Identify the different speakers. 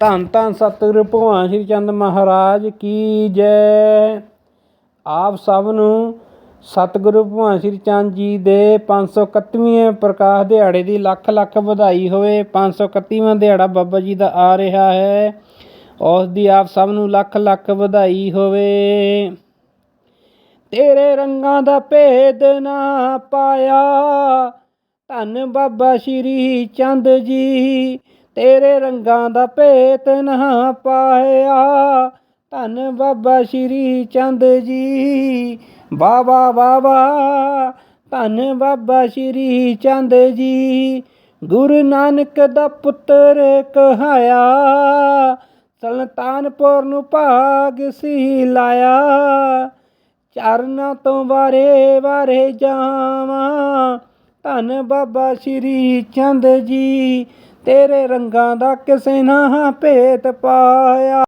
Speaker 1: ਧੰਨ ਧੰਨ ਸਤਿਗੁਰੂ ਭਗਵਾਨ ਸ਼੍ਰੀ ਚੰਦ ਮਹਾਰਾਜ ਕੀ ਜੈ। ਆਪ ਸਭ ਨੂੰ ਸਤਿਗੁਰੂ ਭਗਵਾਨ ਸ਼੍ਰੀ ਚੰਦ ਜੀ ਦੇ 531ਵੇਂ ਪ੍ਰਕਾਸ਼ ਦਿਹਾੜੇ ਦੀ ਲੱਖ ਲੱਖ ਵਧਾਈ ਹੋਵੇ। 531ਵਾਂ ਦਿਹਾੜਾ ਬਾਬਾ ਜੀ ਦਾ ਆ ਰਿਹਾ ਹੈ। ਉਸ ਦੀ ਆਪ ਸਭ ਨੂੰ ਲੱਖ ਲੱਖ ਵਧਾਈ ਹੋਵੇ। ਤੇਰੇ ਰੰਗਾਂ ਦਾ ਭੇਦ ਨਾ ਪਾਇਆ। ਧੰਨ ਬਾਬਾ ਸ਼੍ਰੀ ਚੰਦ ਜੀ ਤੇਰੇ ਰੰਗਾਂ ਦਾ ਭੇਤ ਨਾ ਪਾਇਆ। ਧੰਨ ਬਾਬਾ ਸ਼੍ਰੀ ਚੰਦ ਜੀ। ਬਾਬਾ ਬਾਬਾ ਧੰਨ ਬਾਬਾ ਸ਼੍ਰੀ ਚੰਦ ਜੀ। ਗੁਰੂ ਨਾਨਕ ਦਾ ਪੁੱਤਰ ਕਹਾਇਆ। ਸੁਲਤਾਨਪੁਰ ਨੂੰ ਭਾਗ ਸੀ ਲਾਇਆ। ਚਰਨਾਂ ਤੋਂ ਵਾਰੇ ਵਾਰੇ ਜਾਵਾਂ। ਧੰਨ ਬਾਬਾ ਸ਼੍ਰੀ ਚੰਦ ਜੀ। ਤੇਰੇ ਰੰਗਾਂ ਦਾ ਕਿਸੇ ਨਾ ਭੇਤ ਪਾਇਆ।